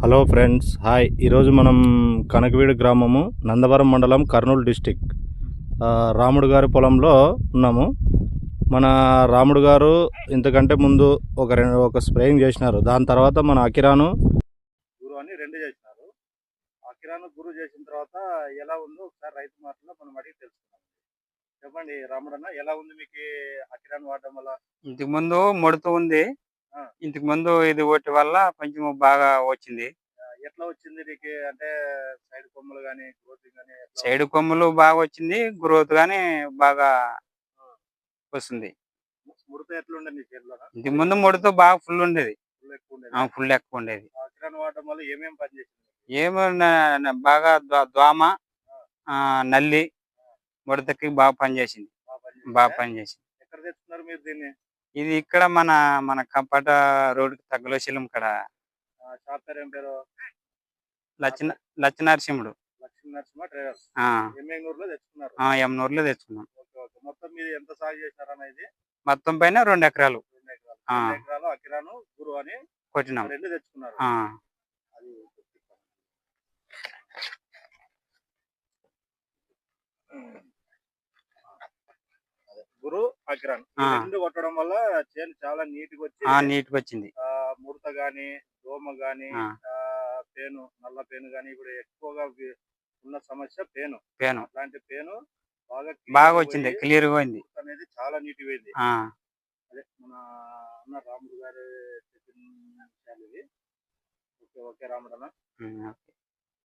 Hello friends hi. ఈరోజు మనం కనకవీడు గ్రామము నందవరం మండలం కర్నూలు డిస్టిక్. రాముడు గారి పొలంలో ఉన్నాము. మన రాముడు గారు ఇంతకంటే ముందు ఒక రెండు ఒక స్ప్రేయింగ్ చేసినారు. దాని తర్వాత మన అకిరాను గురు అని రెండు చేసినారు. అకిరాను గురు చేసిన తర్వాత ఎలా ఉందో ఒకసారి రైతు మాటలో మనం అడిగి తెలుసుకున్నాం చెప్పండి రాముడన్న ఎలా ఉంది మీకు అకిరాను వాడడం వల్ల? ఇంతకు ముందు ముడుతూ ఉంది. ఇంతకు ముందు ఇది ఒకటి వల్ల కొంచెం బాగా వచ్చింది. ఎట్లా వచ్చింది నీకు? అంటే సైడ్ కొమ్మలు కానీ గ్రోతింగ్ కానీ సైడ్ కొమ్ములు బాగా వచ్చింది గ్రోత్ గానీ బాగా వస్తుంది. ముడత ఎట్లుండే నీ చేతిలో ఇంతకు ముందు ముడుతూ బాగా ఫుల్ ఉండేది. ఫుల్ ఎక్కువ ఉండేది. కిరణ్ వల్ల ఏమేమి పని చేసింది ఏమో బాగా దోమ ఆ, నల్లి ముడతకి బాగా పనిచేసింది బాగా పని చేసిందా? బాగా పనిచేసింది ఎక్కడ తెచ్చుకున్నారు మీరు దీన్ని? ఇది ఇక్కడ మన మన కంపట రోడ్ తగ్గలో శిలం ఇక్కడ లచ్చన లచ్చనరసింహుడు. లక్ష్మీ నరసింహ ట్రేడర్స్. ఆ, ఎమ్మెగనూరులో తెచ్చుకున్నారు. ఆ, యమునూరులో తెచ్చుకున్నాం. మొత్తం మీరు ఎంత సాగు చేశారన్న ఇది? మొత్తం పైన రెండు ఎకరాలు. కొట్టినాం రెండు తెచ్చుకున్నారు ఆ, అది అదే, గురు ఆ. రెండు కొట్టడం వల్ల చేను చాలా నీట్గా వచ్చి ఆ, నీట్గా వచ్చింది ఆ, ముడత గాని దోమ గాని పేను నల్ల పేను గాని ఇప్పుడు ఎక్కువగా ఉన్న సమస్య పేను. పేను. అట్లాంటి పేను బాగా బాగా వచ్చింది క్లియర్గా ఉంది అనేది చాలా నీటి పోయింది అదే మన అన్న రాముడు గారు చెప్పిన విషయాలు ఇవి. ఓకే ఓకే రాముడు అన్న.